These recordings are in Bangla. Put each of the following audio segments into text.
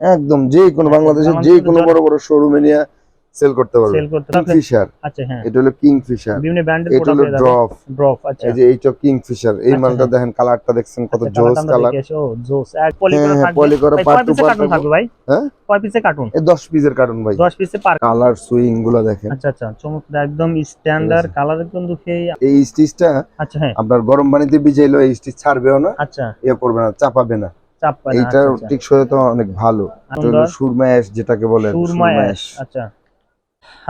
একদম যে কোনো বাংলাদেশের যে কোনো বড় বড় শোরুমে নিয়ে সেল করতে পারবে। সেল করতে কিং ফিশার আচ্ছা হ্যাঁ। এটা হলো কিং ফিশার বিভিন্ন ব্র্যান্ডের এটা হলো ড্রপ ড্রপ আচ্ছা। এই যে এইটা কিং ফিশার এই আচ্ছা, মালটা হ্যাঁ। দেখেন কালারটা দেখছেন কত আচ্ছা, জোস কালার ও জোস। এক পলি হ্যাঁ, করে পলি করা কয় পিসের কার্টুন থাকবে। ভাই? হ্যাঁ? কয় পিসের কার্টুন এই 10 পিসের কার্টুন ভাই। 10 পিসে পার কালার সুইংগুলো দেখেন। আচ্ছা আচ্ছা চমৎকার একদম স্ট্যান্ডার্ড কালার কিন্তু সেই এই স্টিচটা আচ্ছা হ্যাঁ। আপনার গরম পানিতে ভিজাইলো এই স্টিচ ছাড়বেও না। আচ্ছা। ইয়ে করবে না চাপাবে না। চাপ পায় না, আচ্ছা, আচ্ছা। অনেক ভালো। সুরমা অ্যাশ যেটাকে বলে সুরমা অ্যাশ আচ্ছা।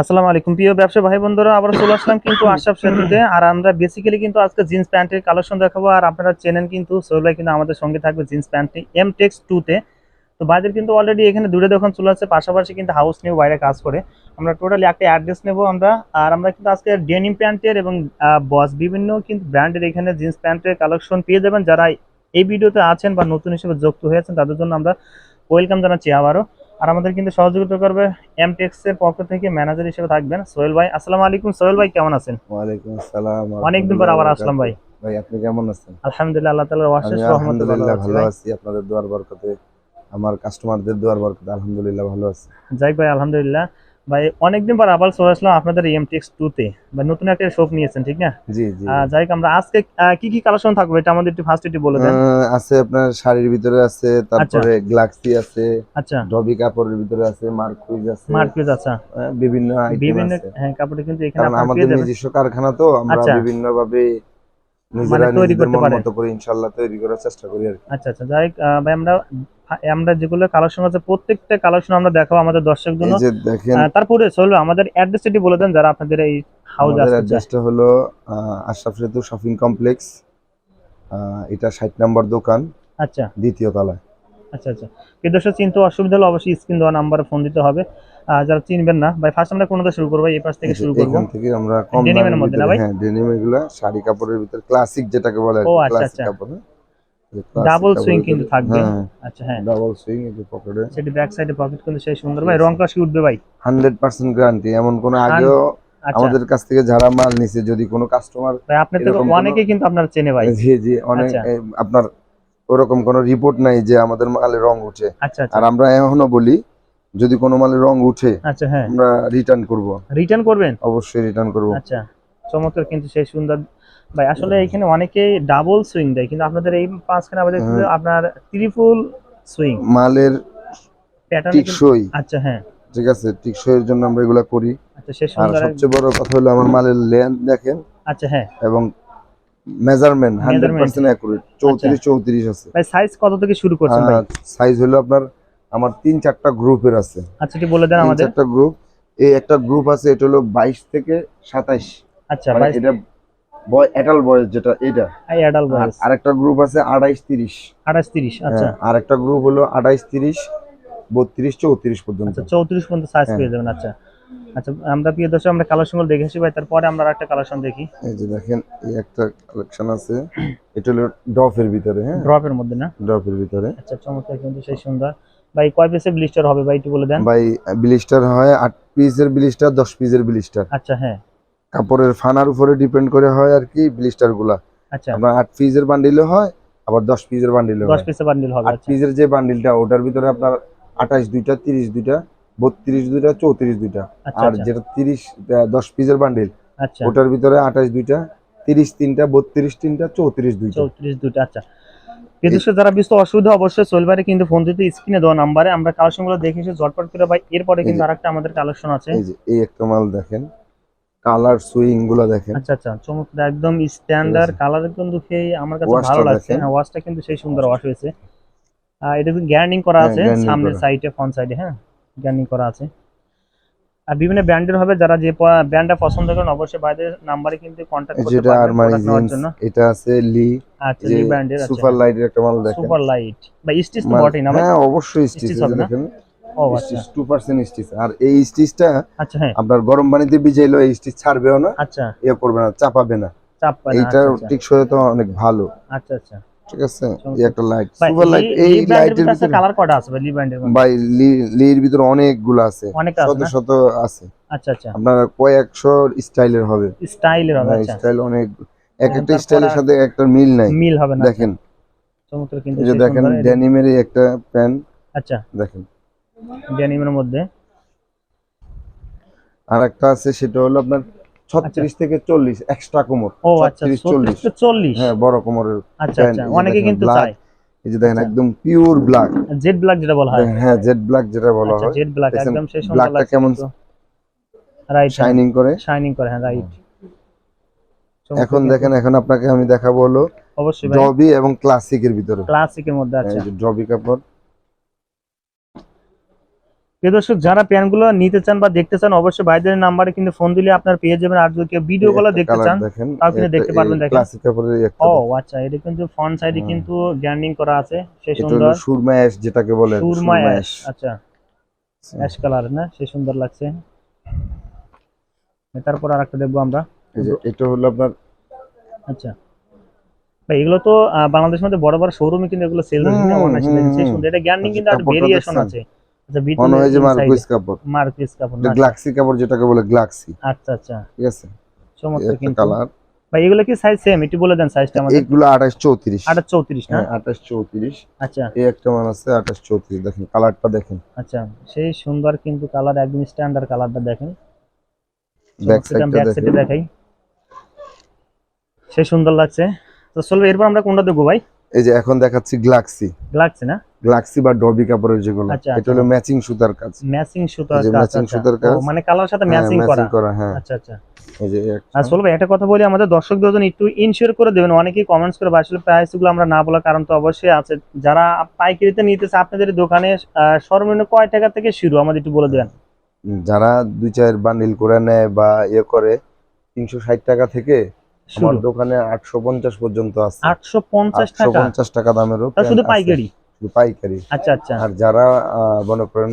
আসসালামু আলাইকুম। প্রিয় ব্যবসা ভাই বন্ধুরা আবার চলে আসলাম কিন্তু আশরাফ সেতুতে। আর আমরা বেসিক্যালি কিন্তু আজকে জিন্স প্যান্টের কালেকশন দেখাবো। আর আপনারা চেনেন কিন্তু সোহেল কিন্তু আমাদের সঙ্গে থাকবে জিন্স প্যান্টটি এম টেক্স টুতে তো। বাইরের কিন্তু অলরেডি এখানে দূরে দোকান চলে আসছে পাশাপাশি কিন্তু হাউস নিয়ে বাইরে কাজ করে। আমরা টোটালি একটা অ্যাড্রেস নেব আমরা। আর আমরা কিন্তু আজকে ডেনিম প্যান্টের এবং বস বিভিন্ন কিন্তু ব্র্যান্ডের এখানে জিন্স প্যান্টের কালেকশন পেয়ে যাবেন। যারা এই ভিডিওতে আছেন বা নতুন হিসেবে যুক্ত হয়েছেন তাদের জন্য আমরা ওয়েলকাম জানাচ্ছি আবারও। আর আমাদের কিন্তু সহযোগিতা করবে এম টেক্স এর পক্ষ থেকে ম্যানেজার হিসেবে থাকবেন সোহেল ভাই। আসসালামু আলাইকুম সোহেল ভাই কেমন আছেন? ওয়ালাইকুম আসসালাম অনেকদিন পর আবার আসলাম ভাই। ভাই আপনি কেমন আছেন? আলহামদুলিল্লাহ আল্লাহ তাআলার অশেষ রহমতে ভালো আলহামদুলিল্লাহ আছি ভালো আছি আপনাদের দোয়ার বরকতে আমার কাস্টমারদের দোয়ার বরকতে আলহামদুলিল্লাহ ভালো আছি। যাই ভাই আলহামদুলিল্লাহ। ভাই অনেকদিন পর আবার চলে আসলাম আপনাদের এম টেক্স টু তে। ভাই নতুন একটা শপ নিয়েছেন ঠিক না? জি জি। যাই হোক আমরা আজকে কি কি কালেকশন থাকবে এটা আমাদের একটু ফার্স্ট একটু বলে দেন। আছে আপনার শাড়ির ভিতরে আছে তারপরে গ্লাক্সি আছে আচ্ছা। ডবি কাপড়ের ভিতরে আছে মার্কুইজ আছে। মার্কেট আচ্ছা। বিভিন্ন আইটেম বিভিন্ন হ্যাঁ কাপড়ে কিন্তু এখানে আমাদের নিজস্ব কারখানা তো আমরা আচ্ছা। বিভিন্ন ভাবে নিজেরা মানে তৈরি করতে পারে। মতো করে ইনশাআল্লাহ তৈরি করার চেষ্টা করি আর আচ্ছা আচ্ছা যাই ভাই আমরা আমরা যেগুলো কালেকশন আছে প্রত্যেকটা কালেকশন আমরা দেখাবো আমাদের দর্শক জন্য তারপরে চলবে আমাদের বলে দেন যারা আপনাদের এই হাউস আমাদের অ্যাড্রেসটা হলো আশরাফ সেতু শপিং কমপ্লেক্স এটা নম্বর দোকান আচ্ছা। দ্বিতীয় তলায়। আচ্ছা আচ্ছা। দর্শক চিনতে অসুবিধা হলে অবশ্যই স্ক্রিন দেওয়া নাম্বারে ফোন দিতে হবে। যারা চিনবেন না ভাই ফার্স্ট আমরা কোনটা শুরু করব? এই পাশ থেকে শুরু করব। এখান থেকে আমরা কম দামের মধ্যে না ভাই? হ্যাঁ ডেনিম এগুলা শাড়ি কাপড়ের ভিতরে ক্লাসিক যেটাকে বলে ও, আচ্ছা, আচ্ছা। কাপড়। Double swing কিন্তু থাকবে। হ্যাঁ আচ্ছা হ্যাঁ। ডাবল সুইং এই যে পকেটে সেটি ব্যাক সাইডে পকেট কিন্তু সেই সুন্দর। ভাই রং কাশ উঠবে ভাই? 100% গ্যারান্টি এমন কোন আগেও আচ্ছা। আমাদের কাছ থেকে যারা মাল নিছে যদি কোনো কাস্টমার ভাই থেকে এরকম অনেকেই কিন্তু আপনার চেনে ভাই। জি জি অনেক আচ্ছা। আপনার ওরকম কোনো রিপোর্ট নাই যে আমাদের মালে রং উঠে। আচ্ছা। আর আমরা এখনও বলি যদি কোনো মালের রং উঠে আচ্ছা হ্যাঁ। আমরা রিটার্ন করব। রিটার্ন করবেন? অবশ্যই রিটার্ন করব। আচ্ছা চমৎকার কিন্তু সেই সুন্দর ভাই আসলে এখানে অনেকেই ডাবল সুইং দেয় কিন্তু আপনাদের এই পাঁচখানে আমাদের। আপনার ত্রিপুল সুইং মালের প্যাটার্ন টিকসই। আচ্ছা হ্যাঁ। ঠিক আছে টিকসইয়ের জন্য আমরা এগুলা করি। আচ্ছা সেই সুন্দর সবচেয়ে বড় কথা হলো আমার মালের লেন্থ দেখেন। আচ্ছা হ্যাঁ। এবং measurement hundred Measurement। Percent accurate চৌত্রিশ চৌত্রিশ আছে। ভাই সাইজ কত থেকে শুরু করছেন ভাই? সাইজ হলো আপনার আমার তিন চারটা গ্রুপের আছে। আচ্ছা কি বলে দেন আমাদের। চারটা গ্রুপ। এই একটা গ্রুপ আছে এটা হলো বাইশ থেকে সাতাইশ। আচ্ছা মানে এটা বয় এটাল বয়স যেটা এটা এই অ্যাডাল আর বয়স। আরেকটা গ্রুপ আছে আড়াইশ তিরিশ। আঠাশ তিরিশ আচ্ছা। হ্যাঁ, আরেকটা গ্রুপ হলো আড়াইশ তিরিশ বত্রিশ চৌত্রিশ পর্যন্ত। আচ্ছা চৌত্রিশ পর্যন্ত সাইজ হ্যাঁ। পেয়ে যাবেন আচ্ছা। আচ্ছা আমরা প্রিয় দর্শক আমরা কালেকশনগুলো দেখেছি ভাই তারপরে আমরা একটা কালেকশন দেখি। এই যে দেখেন এই একটা কালেকশন আছে। এটা হলো ডফের ভিতরে হ্যাঁ। ড্রপের মধ্যে না? ডফের ভিতরে। আচ্ছা চমৎকার কিন্তু সেই সুন্দর। ভাই কয় পিসের ব্লিস্টার হবে ভাই একটু বলে দেন? ভাই ব্লিস্টার হয় আট পিসের ব্লিস্টার দশ পিসের ব্লিস্টার আচ্ছা হ্যাঁ। কাপড়ের ফানার উপরে ডিপেন্ড করে হয় আর কি ব্লিস্টারগুলা। আচ্ছা। আপনার আট পিসের বান্ডিলও হয় আবার দশ পিসের বান্ডিলও হয়। পিসের বান্ডিল হবে আট আচ্ছা। পিসের যে বান্ডিলটা ওটার ভিতরে আপনার আঠাশ দুইটা তিরিশ দুইটা বত্রিশ দুইটা চৌত্রিশ দুইটা। আচ্ছা আর আচ্ছা। যেটা তিরিশ দশ পিসের বান্ডিল আচ্ছা। ওটার ভিতরে আঠাশ দুইটা তিরিশ তিনটা বত্রিশ তিনটা চৌত্রিশ দুইটা। চৌত্রিশ দুটো আচ্ছা। বিদেশে যারা বিস্ত অসুবিধা অবশ্যই চলবারে কিন্তু ফোন দিতে স্ক্রিনে দেওয়া নাম্বারে আমরা কালেকশনগুলো দেখে এসে ঝটপট করে ভাই এরপরে কিন্তু আরেকটা আমাদের কালেকশন আছে। এই যে এই একটা মাল দেখেন। কালার সুইংগুলো দেখেন। আচ্ছা আচ্ছা চমৎকার একদম স্ট্যান্ডার্ড কালার কিন্তু সেই আমার কাছে ভালো লাগছে। দেখেন। হ্যাঁ ওয়াশটা কিন্তু সেই সুন্দর ওয়াশ হয়েছে। আর এটা কিন্তু গ্যারান্ডিং করা হ্যাঁ, আছে grinding সামনের সাইডে ফ্রন্ট সাইডে হ্যাঁ গ্যারান্ডিং করা আছে। আর বিভিন্ন ব্র্যান্ডের হবে যারা যে ব্র্যান্ডটা পছন্দ করেন অবশ্যই বাইরের নাম্বারে কিন্তু কন্ট্যাক্ট করতে যেটা পারবেন আরমানি জন্য। এটা আছে লি আচ্ছা লি ব্র্যান্ডের আছে সুপার লাইটের একটা মাল দেখেন। সুপার লাইট বা স্টিচ তো বটেই না হ্যাঁ অবশ্যই স্টিচ দেখেন। ও আচ্ছা। স্টিচ আর এই স্টিচটা আচ্ছা হ্যাঁ। আপনার গরম পানিতে ভিজাইলো এই স্টিচ ছাড়বেও না। আচ্ছা। ইয়ে করবে না চাপাবে না। চাপ পায় না, এইটার আচ্ছা, আচ্ছা। টিকসই তো অনেক ভালো। আচ্ছা আচ্ছা। ঠিক আছে? এই একটা লাইট সুপার লাইট এই লাইটের ভিতরে কালার আছে ভাই লি ব্র্যান্ডের মধ্যে? ভাই লি- লির ভিতরে অনেকগুলো আছে। শত শত আছে। আচ্ছা আচ্ছা। আপনার কয়েকশো স্টাইলের হবে। স্টাইলের হবে আচ্ছা। স্টাইল অনেক এক একটা স্টাইলের সাথে একটা মিল নাই। মিল হবে না দেখেন। চমৎকার কিন্তু যে দেখেন ড্যানিমের একটা প্যান্ট আচ্ছা। দেখেন। ডেনিমের মধ্যে। আর একটা আছে সেটা হলো আপনার ছত্রিশ থেকে চল্লিশ এক্সট্রা কোমর। ও আচ্ছা চল্লিশ। চল্লিশ। হ্যাঁ বড় কোমরের আচ্ছা আচ্ছা অনেকে কিন্তু চায়। এই যে দেখেন আচ্ছা। একদম পিওর ব্ল্যাক জেড ব্ল্যাক যেটা বলা হয়। হ্যাঁ জেড ব্ল্যাক যেটা বলা আচ্ছা হয়। জেড ব্ল্যাক একদম সেই blackটা কেমন রাইট শাইনিং করে। শাইনিং করে হ্যাঁ রাইট এখন দেখেন এখন আপনাকে আমি দেখাবো হলো অবশ্যই জবি এবং ক্লাসিকের ভিতরে। ক্লাসিকের মধ্যে আছে আচ্ছা। যে জবি কাপড়। প্রিয় দর্শক যারা প্যান্টগুলো নিতে চান বা দেখতে চান অবশ্যই ভাইদের নাম্বারে কিন্তু ফোন দিলে আপনার পেয়ে যাবেন। আর যদি কেউ ভিডিও গুলো দেখতে চান তাও কিন্তু দেখতে পারবেন, দেখেন। ক্লাসিক কাপড়ের একটা ও। আচ্ছা এটা কিন্তু ফ্রন্ট সাইডে হুম। কিন্তু গ্যান্ডিং করা আছে সে সুন্দর। সুরমা অ্যাশ যেটাকে বলে সুরমা অ্যাশ আচ্ছা। অ্যাশ কালার না? সে সুন্দর লাগছে। তারপর আর একটা দেখব আমরা। এটা হলো আপনার আচ্ছা। ভাই এগুলো তো বাংলাদেশের মধ্যে বড় বড় শোরুমে কিন্তু এগুলো সেল হচ্ছে সেই সুন্দর। এটা গ্যান্ডিং আচ্ছা, কিন্তু আর ভেরিয়েশন আছে। আচ্ছা মনে হয় যে মার্কুইস কাপড়। মার্কুইস কাপড় না? গ্লাক্সি কাপড় যেটাকে বলে গ্লাক্সি। আচ্ছা আচ্ছা। ঠিক আছে? চমৎকার কিন্তু। কালার। ভাই এগুলো কি সাইজ সেম একটু বলে দেন সাইজটা আমাদের এইগুলো আঠাশ চৌত্রিশ। আটা চৌত্রিশ না? হ্যাঁ আঠাশ চৌত্রিশ। আচ্ছা। এই একটা মান আছে আঠাশ চৌত্রিশ। দেখেন কালারটা দেখেন। আচ্ছা সেই সুন্দর কিন্তু কালার একদম স্ট্যান্ডার্ড কালারটা দেখেন। ব্যাক সাইডটা দেখাই। সেই সুন্দর লাগছে। তো চলবে এরপর আমরা কোনটা দেখব ভাই? এই যে এখন দেখাচ্ছি গ্লাক্সি। গ্লাক্সি না? গ্লাক্সি বা ডবি কাপড়ের যেগুলো আচ্ছা, এটা হলো ম্যাচিং সুতার কাজ। ম্যাচিং সুতার এই কাজ আচ্ছা। সুতার কাজ। মানে কালার সাথে ম্যাচিং করা। হ্যাঁ। আচ্ছা আচ্ছা। এই যে একটা। কথা বলি আমাদের দর্শকদের জন্য একটু ইনশিওর করে দেবেন অনেকেই কমেন্টস করে আসলে প্রাইসগুলো আমরা না বলার কারণ তো অবশ্যই আছে। যারা পাইকারিতে নিতেছে আপনাদের দোকানে সর্বনিম্ন কয় টাকা থেকে শুরু? আমাদের একটু বলে দেবেন। যারা দুই চার বান্ডিল করে নেয় বা ইয়ে করে তিনশো ষাট টাকা থেকে আমার দোকানে আটশো পঞ্চাশ পর্যন্ত আছে। আটশো পঞ্চাশ টাকা। দামেরও শুধু পাইকারি? পাইকারি আচ্ছা আচ্ছা। আর যারা মনে করেন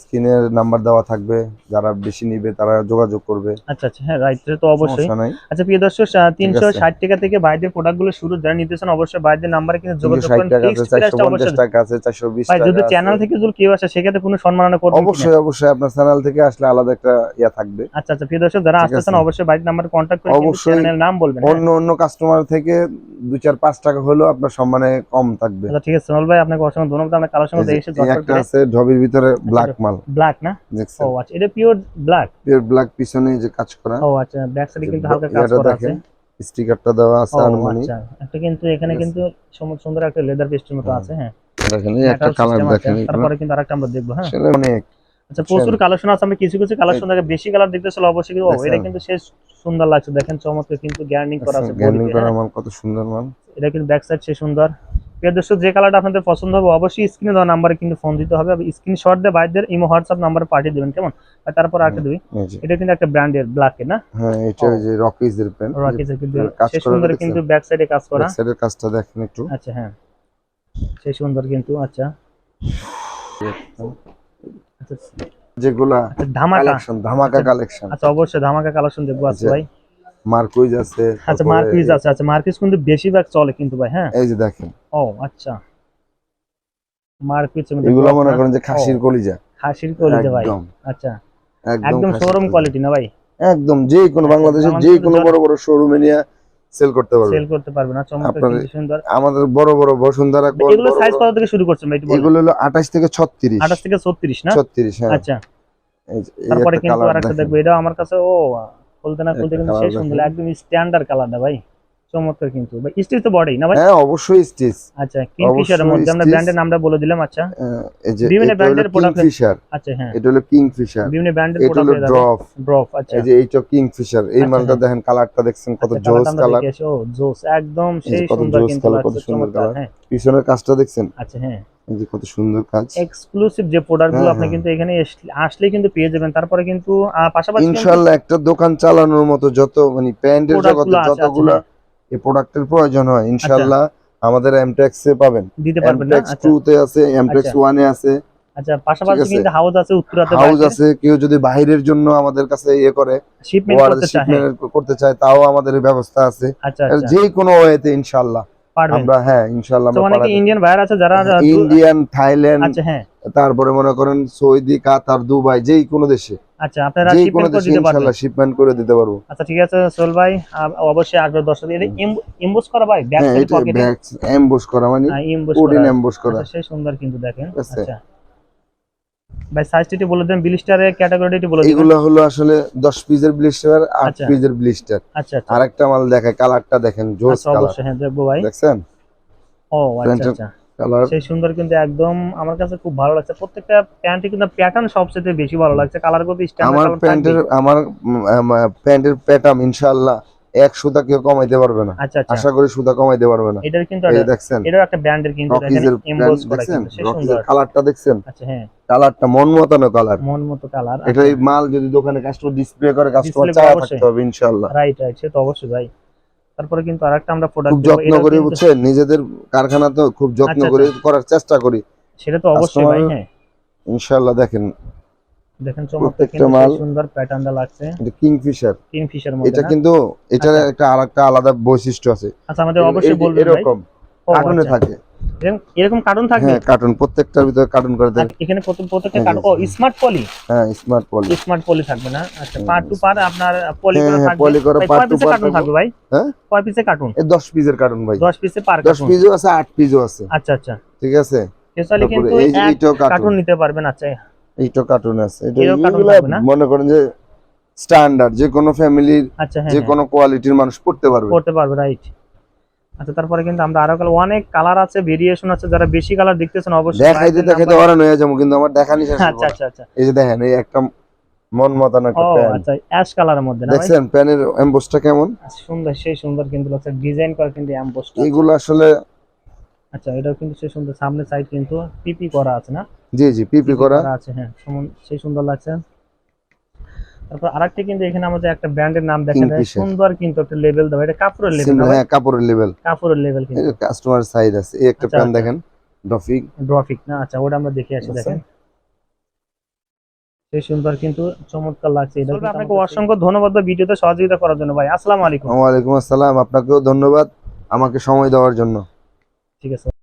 স্ক্রিনের নাম্বার দেওয়া থাকবে যারা বেশি নিবে তারা যোগাযোগ করবে। আচ্ছা আচ্ছা হ্যাঁ রাইট তো অবশ্যই। আচ্ছা প্রিয় দর্শক তিনশো আছে। ষাট টাকা থেকে বাইরের প্রোডাক্টগুলো শুরু যারা নিতেছেন অবশ্যই বাইরের নাম্বারে কিন্তু যোগাযোগ করেন। টাকা আছে ফিক্সড চারশো প্রাইসটা পঞ্চাশ অবশ্যই টাকা আছে ভাই যদি চ্যানেল থেকে যদি কেউ আসে সেক্ষেত্রে কোনো সম্মাননা করবেন অবশ্যই অবশ্যই আপনার চ্যানেল থেকে আসলে আলাদা একটা ইয়া থাকবে। আচ্ছা আচ্ছা প্রিয় দর্শক যারা ঠিক আসতেছেন অবশ্যই বাইরের নাম্বারে কন্ট্যাক্ট করে অবশ্যই চ্যানেলের নাম বলবেন হ্যাঁ? অন্য অন্য কাস্টমার থেকে দুই চার পাঁচ টাকা হলেও আপনার সম্মানে কম থাকবে। আচ্ছা ঠিক আছে সোনাল ভাই আপনাকে অসংখ্য ধন্যবাদ। আমরা কালার সঙ্গে দেখেছি এই একটা আছে ঢবির ভিতরে ব্ল্যাক মাল ব্ল্যাক না? ও আচ্ছা এটা পিওর ব্ল্যাক পিওর ব্ল্যাক পিছনে যে কাজ করা। ও আচ্ছা ব্যাক সাইডে কিন্তু হালকা কাজ করা আছে। স্টিকারটা দেওয়া আছে ও আনুমানিক আচ্ছা একটা কিন্তু এখানে কিন্তু সুম- সুন্দর একটা লেদার পেস্টের মতো আছে হ্যাঁ। দেখেন এই একটা কালার দেখেন তারপরে কিন্তু আরেকটা আমরা দেখব হ্যাঁ। আসলে অনেক আচ্ছা প্রচুর কালেকশন আছে আমি কিছু কিছু কালেকশন দেখে বেশি কালার দেখতে চলে অবশ্যই কিন্তু ও, এটা কিন্তু শেষ সুন্দর লাগছে। দেখেন চমৎকার কিন্তু গ্যার্নিং করা আছে তে, করা হ্যাঁ। মাল কত সুন্দর মাল। এটা কিন্তু ব্যাক সাইড সে সুন্দর। প্রিয় দর্শক যে কালারটা আপনাদের পছন্দ হবে অবশ্যই স্ক্রিনে দেওয়া নাম্বারে কিন্তু ফোন দিতে হবে স্ক্রিনশট দিয়ে বাইদের ইমো হোয়াটসঅ্যাপ নাম্বারে পাঠিয়ে দেবেন কেমন? আর তারপর আরেকটা দিবি এটা কিন্তু একটা ব্র্যান্ডের ব্ল্যাকে না? হ্যাঁ এটা ওই যে রকিজ এর পেন রকিজের কিন্তু কাজ সে সুন্দর কিন্তু ব্যাক সাইডে কাজ করা। ব্যাক সাইডের কাজটা দেখেন একটু। আচ্ছা হ্যাঁ। সে সুন্দর কিন্তু আচ্ছা। আচ্ছা। যেগুলা আচ্ছা, ধামাকা। কালেকশন ধামাকা কালেকশন আচ্ছা অবশ্যই ধামাকা কালেকশন দেখব আছে আচ্ছা, ভাই। মার্কুইজ আছে আচ্ছা মার্কিজ আছে আচ্ছা মার্কিজ কিন্তু বেশিরভাগ চলে কিন্তু ভাই হ্যাঁ? এই যে দেখেন। ও আচ্ছা। মার্কিজ এগুলো মনে করেন যে খাসির কলিজা। খাসির কলিজা ভাই আচ্ছা। একদম শোরুম। কোয়ালিটি না ভাই? একদম যে কোনো বাংলাদেশের যে কোনো বড় বড় শোরুমে নিয়ে সেল করতে পারবে। সেল করতে পারবে না চমৎকার সুন্দর। আমাদের বড় বড় বসুন্ধরা কোল, এগুলো সাইজ কত থেকে শুরু করছেন ভাই একটু এগুলো হলো আঠাশ থেকে ছত্রিশ। আঠাশ থেকে ছত্রিশ না? ছত্রিশ হ্যাঁ। আচ্ছা। তারপরে কিন্তু আরেকটা দেখব এটা আমার কাছে ও খুলতে না খুলতে কিন্তু সেই সুন্দর একদম স্ট্যান্ডার্ড কালারটা ভাই। চমৎকার কিন্তু। ভাই স্টিচ তো বডি না ভাই? হ্যাঁ অবশ্যই স্টিচ আচ্ছা কিংফিশারের মধ্যে। আমরা ব্র্যান্ডের নামটা বলে দিলাম আচ্ছা। এই যে বিভিন্ন brand এর কিংফিশার আচ্ছা হ্যাঁ। এটা হলো কিংফিশার বিভিন্ন ব্র্যান্ডের এটা হলো ড্রপ ড্রপ আচ্ছা। এই যে এইটা কিংফিশার এই আচ্ছা, মালটা হ্যাঁ। দেখেন কালারটা দেখছেন কত আচ্ছা, জোস কালার। ও জোস। একদম সেই সুন্দর কিন্তু কত সুন্দর colour। হ্যাঁ। পিছনের কাজটা দেখছেন? আচ্ছা হ্যাঁ। যে কত সুন্দর কাজ। এক্সক্লুসিভ যে প্রোডাক্টগুলো হ্যাঁ, আপনি হ্যাঁ। কিন্তু এখানে আসলে কিন্তু পেয়ে যাবেন। তারপরে কিন্তু পাশাপাশি কিন্তু ইনশাল্লাহ একটা দোকান চালানোর মতো যত মানে Product জগতে আচ্ছা, যতগুলা এই প্রোডাক্টের প্রয়োজন হয় ইনশাল্লাহ আমাদের এমটেক্স এ পাবেন। দিতে পারবেন এমটেক্স আচ্ছা। টু তে আছে এমটেক্স আচ্ছা। ওয়ানে আছে। আচ্ছা পাশাপাশি কিন্তু হাউস আছে উত্তরাতে হাউস আছে কেউ যদি বাইরের জন্য আমাদের কাছে ইয়ে করে শিপমেন্ট করতে চায়। করতে চায় তাও আমাদের ব্যবস্থা আছে। আচ্ছা আচ্ছা। যে কোনো ওয়েতে ইনশাল্লাহ পারবেন আমরা হ্যাঁ ইনশাআল্লাহ আমরা অনেক ইন্ডিয়ান ভাইয়ার আছে যারা ইন্ডিয়ান থাইল্যান্ড আচ্ছা হ্যাঁ। তারপরে মনে করেন সৌদি কাতার দুবাই যেই কোনো দেশে। আচ্ছা আপনারা শিপমেন্ট করে দিতে পারবেন। শিপমেন্ট করে দিতে পারব। আচ্ছা ঠিক আছে সোহেল ভাই অবশ্যই আসবে দর্শক। এটা ইমবোস করা ভাই? ব্যাক সাইড এটা পকেটে এমবস করা মানে কোডিন এমবস করা। সেই সুন্দর কিন্তু দেখেন। আচ্ছা। ভাই সাইজটি বলে দেন ব্লিস্টারের ক্যাটাগরিটি বলে দিবেন এগুলো হলো আসলে দশ পিসের ব্লিস্টার আট আচ্ছা। পিসের ব্লিস্টার আচ্ছা আচ্ছা। আরেকটা মাল দেখে কালারটা দেখেন জোস আচ্ছা কালার অবশ্যই হ্যাঁ দেখব ভাই। দেখছেন? ও আচ্ছা আচ্ছা। কালার সেই সুন্দর কিন্তু একদম আমার কাছে খুব ভালো লাগছে। প্রত্যেকটা প্যান্টে কিন্তু প্যাটার্ন সবচেয়ে বেশি ভালো লাগছে। কালার করতে আমার প্যান্টের আমার প্যান্টের প্যাটার্ন ইনশাআল্লাহ এক সুতা কেউ কমাইতে পারবে না। আচ্ছা আচ্ছা। আশা করি সুতা কমাইতে পারবে না। এটার কিন্তু দেখছেন এটাও একটা ব্র্যান্ডের কিন্তু এমবোস করা কিন্তু সেই রকিজের সুন্দর। কালারটা দেখছেন? আচ্ছা হ্যাঁ। কালারটা মন মতানো কালার মন মতো কালার এটা এই মাল যদি দোকানে কাস্টমার ডিসপ্লে করে কাস্টমার চাওয়া অবশ্যই। থাকতে হবে ইনশাআল্লাহ। রাইট রাইট সে তো অবশ্যই ভাই। তারপরে কিন্তু আরেকটা আমরা প্রোডাক্ট খুব যত্ন করি বুঝছেন? নিজেদের কারখানা তো খুব যত্ন করে করার চেষ্টা করি। সেটা তো অবশ্যই ভাই হ্যাঁ। ইনশাআল্লাহ দেখেন দেখেন প্রত্যেকটা মাল- সুন্দর প্যাটার্নটা লাগছে। এটা কিংফিশার। কিংফিশার মধ্যে এটা কিন্তু এটার আচ্ছা। একটা আরেকটা আলাদা বৈশিষ্ট্য আছে। আচ্ছা আমাদের অবশ্যই বলবেন এরকম কার্টুনে আচ্ছা। থাকে। এরকম- কার্টুন থাকবে? হ্যাঁ কার্টুন প্রত্যেকটার ভিতরে কার্টুন করে দেয়। এখানে প্রত্যেক- প্রত্যেকটা হ্যাঁ, কার্টুন ও স্মার্ট পলি হ্যাঁ স্মার্ট পলি স্মার্ট পলি থাকবে না? আচ্ছা পার্ট টু পার্ট আপনার পলি হ্যাঁ, করে হ্যাঁ, থাকবে। poly করে পিসে part কার্টুন থাকবে। ভাই? হ্যাঁ? কয় পিসে কার্টুন এই দশ পিসের কার্টুন ভাই। 10 পিসে পার দশ কার্টুন পিসও আছে আট পিসও আছে। আচ্ছা আচ্ছা। ঠিক আছে? কিন্তু এইটাও কার্টুন নিতে পারবেন আচ্ছা। এইটাও কার্টুন আছে। এটা? মনে করেন যে স্ট্যান্ডার্ড যে কোনো ফ্যামিলির আচ্ছা যে হ্যাঁ, কোনো কোয়ালিটির মানুষ পড়তে পারবে। করতে পারবে রাইট আচ্ছা তারপরে কিন্তু আমরা আরও অনেক কালার আছে ভেরিয়েশন আছে যারা বেশি কালার দেখতেছেন অবশ্যই দেখাইতে দেখাইতে অরান হয়ে যাব কিন্তু আমার দেখানি শেষ আচ্ছা আচ্ছা আচ্ছা। এই যে দেখেন এই একটা মন মতানো একটা প্যান্ট আচ্ছা অ্যাশ কালারের মধ্যে না দেখছেন প্যানের এমবোসটা কেমন? আচ্ছা, সুন্দর সেই সুন্দর কিন্তু লাগছে ডিজাইন করা কিন্তু অ্যাম্বোসটা এগুলো আসলে আচ্ছা এটাও কিন্তু সেই সুন্দর সামনে সাইড কিন্তু পিপি করা আছে না? জি জি পিপি করা। আছে হ্যাঁ সুমন- সেই সুন্দর লাগছে। তারপর আরেকটা কিন্তু এখানে আমাদের একটা ব্র্যান্ডের নাম দেখা যায় সুন্দর কিন্তু একটা লেভেল দেওয়া এটা কাপড়ের লেভেল হ্যাঁ কাপড়ের লেভেল কাপড়ের লেভেল কিন্তু। কাস্টমার সাইজ আছে এই একটা আচ্ছা, প্যান্ট আচ্ছা। দেখেন ড্রফিক ড্রফিক না আচ্ছা ওটা আমরা দেখে আসি আচ্ছা। দেখেন। সেই সুন্দর কিন্তু চমৎকার লাগছে এটা আপনাকে অসংখ্য ধন্যবাদ ভিডিওতে সহযোগিতা করার জন্য ভাই আসসালামু আলাইকুম। ওয়ালাইকুম আসসালাম আপনাকেও ধন্যবাদ আমাকে সময় দেওয়ার জন্য। ঠিক আছে।